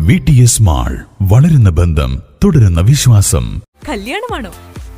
V T S mall വളരുന്ന ബന്ധം തുടരുന്ന വിശ്വാസം. കല്യാണമാണോ?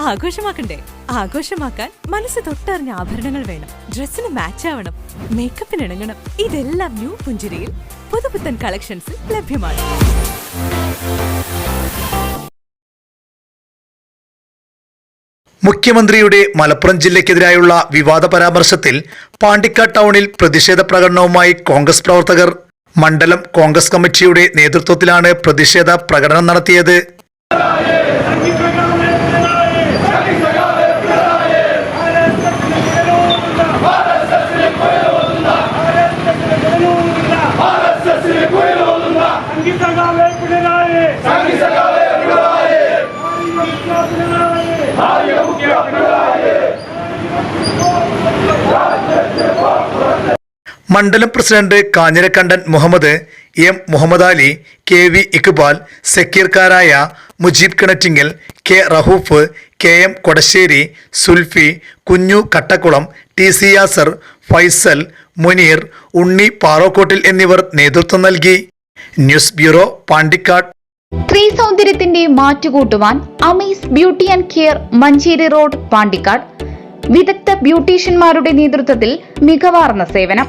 ആഘോഷമാക്കണ്ടേ? ആഘോഷമാക്കാൻ മനസ്സ് തൊട്ടറിഞ്ഞ ആഭരണങ്ങൾ വേണം. ഡ്രസ്സിന് മാച്ച് ആവണം. മേക്കപ്പിന് ഇണങ്ങണം. ഇതെല്ലാം ന്യൂ പുഞ്ചിരിയിൽ പുതുപുത്തൻ കളക്ഷൻസിൽ ലഭ്യമാണ്. മുഖ്യമന്ത്രിയുടെ മലപ്പുറം ജില്ലയ്ക്കെതിരായുള്ള വിവാദ പരാമർശത്തിൽ പാണ്ടിക്കാട് ടൗണിൽ പ്രതിഷേധ പ്രകടനവുമായി കോൺഗ്രസ് പ്രവർത്തകർ മണ്ഡലം കോൺഗ്രസ് കമ്മിറ്റിയുടെ നേതൃത്വത്തിലാണ് പ്രതിഷേധ പ്രകടനം നടത്തിയത്. മണ്ഡലം president Kanhirakandan Muhammad M Muhammad Ali K V Iqbal സക്കീർക്കാരായ Mujeeb Kinattingal K Rahoof K M Kodassery Sulfi Kunju Kattakkulam T C Yasar Faisal Muneer Unni Parokkottil എന്നിവർ നേതൃത്വം നൽകി. News bureau Pandikkad. സ്ത്രീ സൗന്ദര്യത്തിന്റെ മാറ്റുകൂട്ടുവാൻ Amees beauty and care Manjeri road Pandikkad. വിദഗ്ധ ബ്യൂട്ടീഷ്യന്മാരുടെ നേതൃത്വത്തിൽ മികവാർന്ന സേവനം.